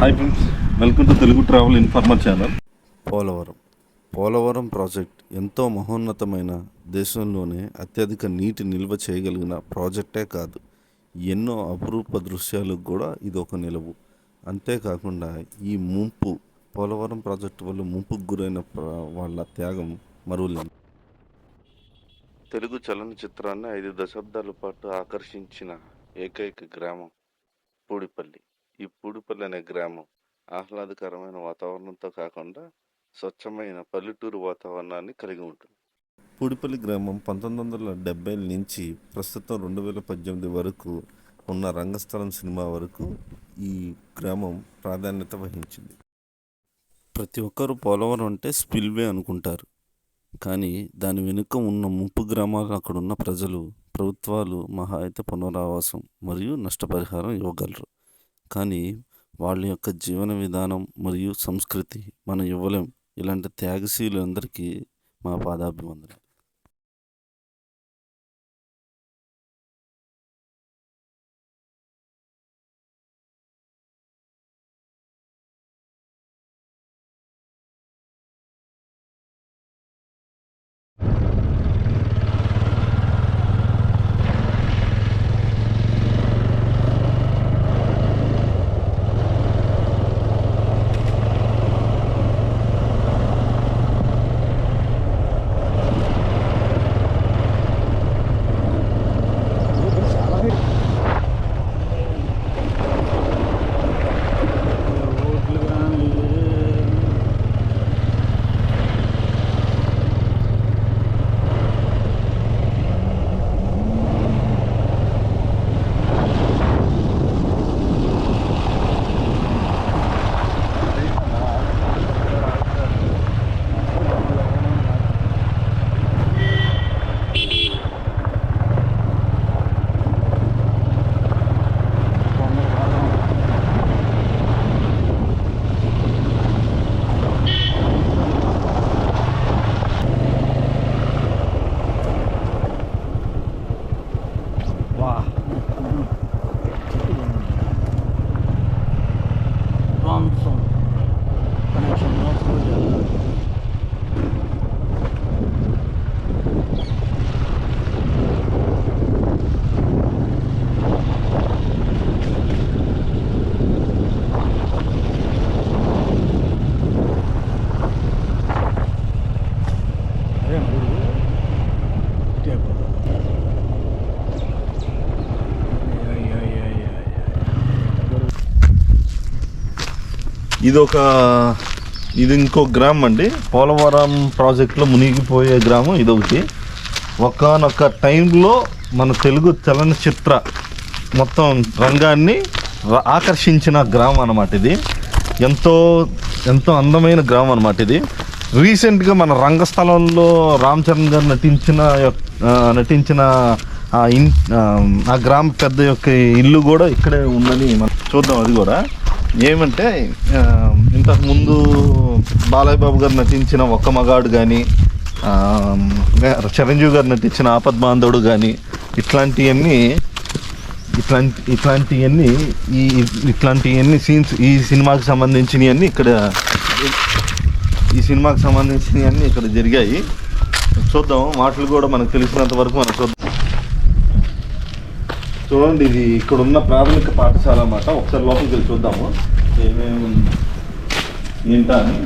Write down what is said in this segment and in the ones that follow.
Hi friends welcome to Telugu travel informer channel Polavaram. Polavaram project ఎంతో మహోన్నతమైన దేశంలోనే అత్యధిక నీటి నిల్వ చేయగలిగిన ప్రాజెక్టే కాదు. ఎన్నో అపురూప దృశ్యాలకు కూడా ఇది ఒక నిలవు. అంతేకాకుండా ఈ ముంపు పోలవరం ప్రాజెక్టు వల్ల ముంపుకు గురైన వాళ్ళ త్యాగం మరువలేం తెలుగు చలనచిత్రాన్ని ఐదు దశాబ్దాల పాటు ఆకర్షించిన ఏకైక గ్రామం పూడిపల్లి. ఈ పూడిపల్లి అనే గ్రామం. ఆహ్లాదకరమైన వాతావరణంతో కాకుండా స్వచ్ఛమైన పల్లెటూరు వాతావరణాన్ని కలిగి ఉంటుంది. పూడిపల్లి గ్రామం పంతొమ్మిది వందల డెబ్బై నుంచి ప్రస్తుతం రెండు వేల పద్దెనిమిది వరకు ఉన్న రంగస్థలం సినిమా వరకు ఈ గ్రామం ప్రాధాన్యత వహించింది. ప్రతి ఒక్కరూ పోలవరం అంటే స్పిల్వే అనుకుంటారు. కానీ దాని వెనుక ఉన్న ముంపు గ్రామాలు అక్కడ ఉన్న ప్రజలు ప్రభుత్వాలు మహా అయితే పునరావాసం మరియు నష్టపరిహారం ఇవ్వగలరు. కానీ వాళ్ళ యొక్క జీవన విధానం మరియు సంస్కృతి మనం ఇవ్వలేం. ఇలాంటి త్యాగశీలు అందరికీ మా పాదాభివందనం ఇది ఒక ఇది ఇంకో గ్రామం అండి. పోలవరం ప్రాజెక్టులో మునిగిపోయే గ్రామం ఇది ఒకటి ఒకనొక టైంలో మన తెలుగు చలనచిత్ర మొత్తం రంగాన్ని ఆకర్షించిన గ్రామం అన్నమాట ఇది. ఎంతో ఎంతో అందమైన గ్రామం అన్నమాట ఇది. రీసెంట్గా మన రంగస్థలంలో రామ్ చరణ్ గారు నటించిన నటించిన ఆ ఇన్ ఆ గ్రామ పెద్ద యొక్క ఇల్లు కూడా ఇక్కడే ఉందని మనం చూద్దాం అది కూడా. ఏమంటే ఇంతకుముందు ఇంతకు ముందు బాలయ్య బాబు గారు నటించిన ఒక్క మగాడు కానీ చిరంజీవి గారు నటించిన ఆపద్ బాంధవుడు కానీ ఇట్లాంటివన్నీ ఇట్లాంటి ఇట్లాంటివన్నీ ఈ ఇట్లాంటివన్నీ సీన్స్ ఈ సినిమాకి సంబంధించినవన్నీ ఇక్కడ ఈ సినిమాకి సంబంధించినవన్నీ ఇక్కడ జరిగాయి. చూద్దాం మాటలు కూడా మనకు తెలిసినంత వరకు మనం చూద్దాం. చూడండి ఇది ఇక్కడ ఉన్న ప్రాథమిక పాఠశాల అన్నమాట. ఒకసారి లోపలికి వెళ్ళి చూద్దాము. ఏమేమి ఏంటా అని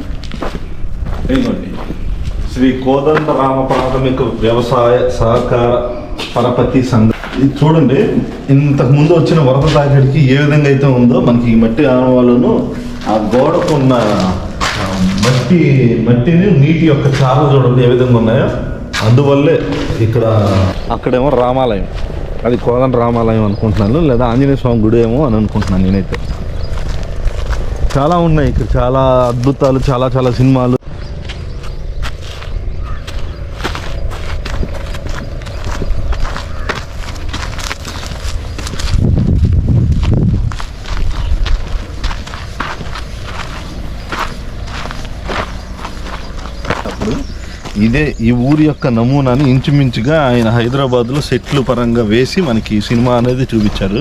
ఇదిగోండి. శ్రీ కోదండరామ ప్రాథమిక వ్యవసాయ సహకార పరపతి సంఘం ఇది చూడండి ఇంతకు ముందు వచ్చిన వరద తాకిడికి ఏ విధంగా అయితే ఉందో మనకి ఈ మట్టి ఆనవాళ్ళను ఆ గోడకున్న ఉన్న మట్టి మట్టిని నీటి యొక్క చారలు చూడండి ఏ విధంగా ఉన్నాయో. అందువల్లే ఇక్కడ అక్కడేమో రామాలయం. అది కోదండ రామాలయం అనుకుంటున్నాను లేదా ఆంజనేయ స్వామి గుడి ఏమో అని అనుకుంటున్నాను నేనైతే. చాలా ఉన్నాయి ఇక్కడ చాలా అద్భుతాలు చాలా చాలా సినిమాలు అప్పుడు ఇదే ఈ ఊరి యొక్క నమూనాని ఇంచుమించుగా ఆయన హైదరాబాద్లో సెట్లు పరంగా వేసి మనకి సినిమా అనేది చూపించారు.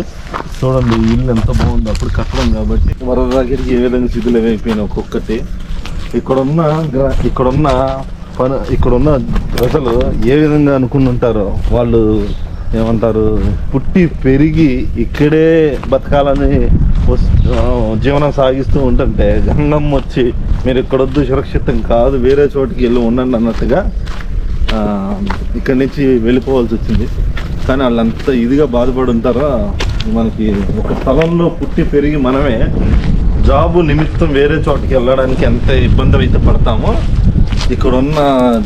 చూడండి ఇల్లు ఎంత బాగుందో. అప్పుడు కట్టడం కాబట్టి వరద దగ్గరికి ఏ విధంగా శిథిలం అయిపోయినా ఒక్కొక్కటి. ఇక్కడున్న ఇక్కడున్న పని ఇక్కడున్న ప్రజలు ఏ విధంగా అనుకుని ఉంటారో వాళ్ళు ఏమంటారు పుట్టి పెరిగి ఇక్కడే బతకాలని జీవనం సాగిస్తూ ఉంటుంటే గంగమ్మ వచ్చి మీరు ఇక్కడొద్దు సురక్షితం కాదు వేరే చోటికి వెళ్ళి ఉండండి అన్నట్టుగా ఇక్కడి నుంచి వెళ్ళిపోవాల్సి వచ్చింది. కానీ వాళ్ళంత ఇదిగా బాధపడి ఉంటారో? మనకి ఒక స్థలంలో పుట్టి పెరిగి మనమే జాబు నిమిత్తం వేరే చోటికి వెళ్ళడానికి ఎంత ఇబ్బంది అయితే పడతామో ఇక్కడ ఉన్న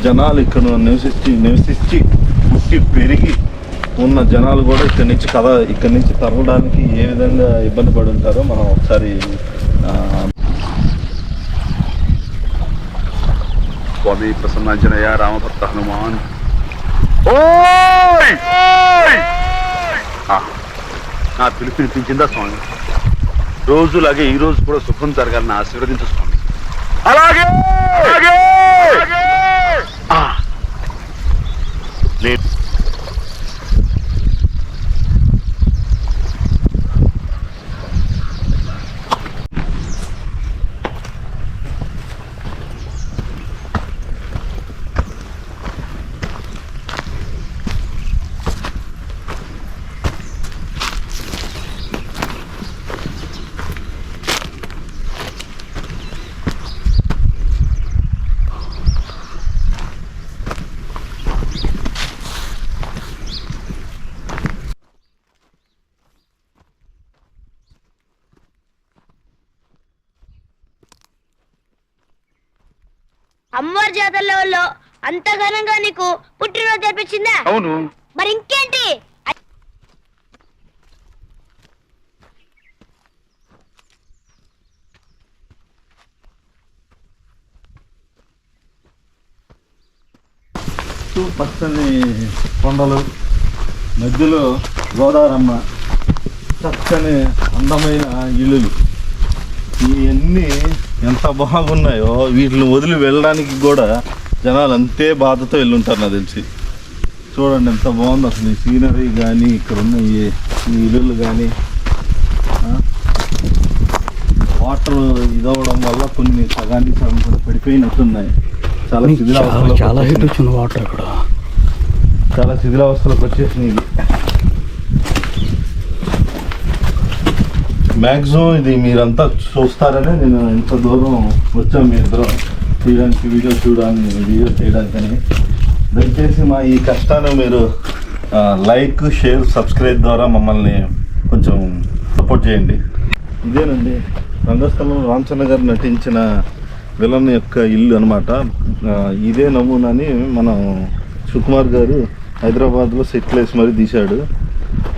జనాలు ఇక్కడ నివసించి నివసించి పుట్టి పెరిగి ఉన్న జనాలు కూడా ఇక్కడి నుంచి కథ ఇక్కడి నుంచి తరలడానికి ఏ విధంగా ఇబ్బంది పడి ఉంటారో మనం ఒకసారి స్వామి ప్రసన్నాంజనేయ రామభక్త హనుమాన్. ఓయ్! ఆ, నా పిలుపు వినిపించిందా స్వామి? రోజులాగే ఈ రోజు కూడా శుభం జరగాలని ఆశీర్వదించు స్వామి. అలాగే! ఆ, అమ్మవారి జాతరలో అంత ఘనంగా నీకు పుట్టినరోజు జరిపించిందా? అవును. మరి ఇంకేంటి? చుట్టూ పచ్చని కొండలు మధ్యలో గోదావరమ్మ చక్కని అందమైన ఇల్లులు. ఇవన్నీ ఎంత బాగున్నాయో వీటిని వదిలి వెళ్ళడానికి కూడా జనాలు అంతే బాధతో వెళ్ళుంటారు నాకు తెలిసి. చూడండి ఎంత బాగుంది అసలు ఈ సీనరీ కానీ ఇక్కడ ఉన్న ఈ ఇల్లులు కానీ వాటర్ ఇదవడం వల్ల కొన్ని సగానికి సగం కూడా పడిపోయినట్టున్నాయి. చాలా చాలా శిథిలావస్థలోకి చాలా హీట్ వచ్చేసినాయి. వచ్చింది వాటర్ ఇక్కడ చాలా శిథిలావస్థలోకి వచ్చేసింది మ్యాక్సిమం ఇది మీరంతా చూస్తారనే నేను ఇంత దూరం వచ్చాం మీ ఇద్దరు. తీయడానికి వీడియో చూడడానికి వీడియో చేయడానికని. దయచేసి మా ఈ కష్టాన్ని మీరు లైక్ షేర్ సబ్స్క్రైబ్ ద్వారా మమ్మల్ని కొంచెం సపోర్ట్ చేయండి. ఇదేనండి. రంగస్థలం రామచంద్ర గారు నటించిన విలన్ యొక్క ఇల్లు అనమాట ఇదే నమూనాని మనం సుకుమార్ గారు హైదరాబాద్లో సెటిల్ వేసి మరీ తీశాడు.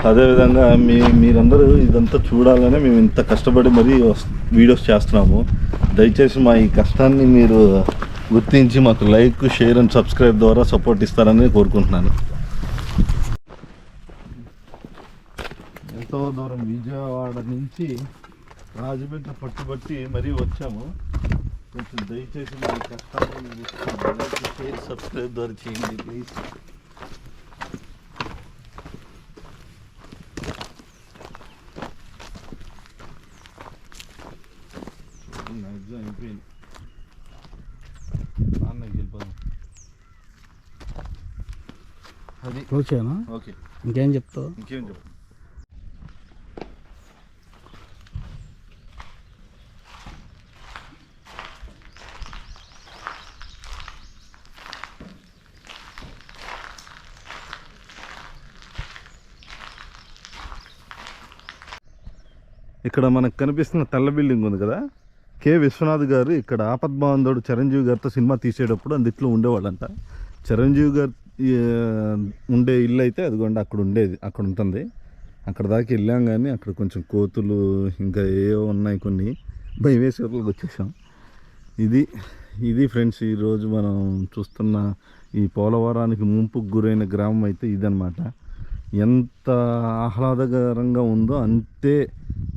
అదేవిధంగా మీ మీరందరూ ఇదంతా చూడాలని మేము ఇంత కష్టపడి మరీ వీడియోస్ చేస్తున్నాము. దయచేసి మా ఈ కష్టాన్ని మీరు గుర్తించి మాకు లైక్ షేర్ అండ్ సబ్స్క్రైబ్ ద్వారా సపోర్ట్ ఇస్తారని కోరుకుంటున్నాను. ఎంతో దూరం విజయవాడ నుంచి రాజమండ్రి పట్టుబట్టి మరీ వచ్చాము. కొంచెం దయచేసి మా కష్టాన్ని షేర్ సబ్స్క్రైబ్ ద్వారా చేయండి ప్లీజ్. అది. ఓకేనా? ఓకే. ఇంకేం చెప్తావు? ఇంకేం ఇక్కడ మనకు కనిపిస్తున్న తెల్ల బిల్డింగ్ ఉంది కదా? కె. విశ్వనాథ్ గారు ఇక్కడ ఆపద్బాంధవుడు చిరంజీవి గారితో సినిమా తీసేటప్పుడు అందుట్లో ఉండేవాళ్ళంట. చిరంజీవి గారు ఉండే ఇల్లు అయితే అదిగోండి అక్కడ ఉండేది అక్కడ ఉంటుంది. అక్కడ దాకా వెళ్ళాం కానీ అక్కడ కొంచెం కోతులు ఇంకా ఏవో ఉన్నాయి కొన్ని. భయం వేసి వచ్చేసాం. ఇది ఇది ఫ్రెండ్స్ ఈరోజు మనం చూస్తున్న ఈ పోలవరానికి ముంపుకు గురైన గ్రామం అయితే ఇదనమాట ఎంత ఆహ్లాదకరంగా ఉందో అంతే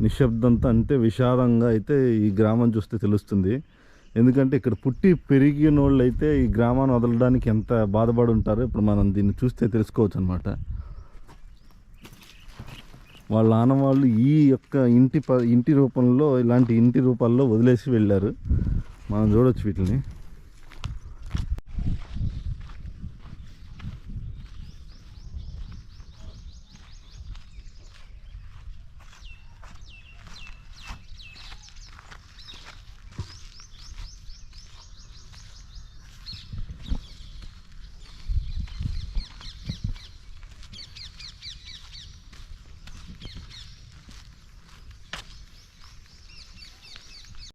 నిశ్శబ్దంతో అంతే విషాదంగా అయితే ఈ గ్రామం చూస్తే తెలుస్తుంది. ఎందుకంటే ఇక్కడ పుట్టి పెరిగిన వాళ్ళు అయితే ఈ గ్రామాన్ని వదలడానికి ఎంత బాధపడి ఉంటారో ఇప్పుడు మనం దీన్ని చూస్తే తెలుసుకోవచ్చు అనమాట వాళ్ళ ఆనవాళ్ళు ఈ యొక్క ఇంటి ప ఇంటి రూపంలో ఇలాంటి ఇంటి రూపాల్లో వదిలేసి వెళ్ళారు. మనం చూడొచ్చు వీటిని.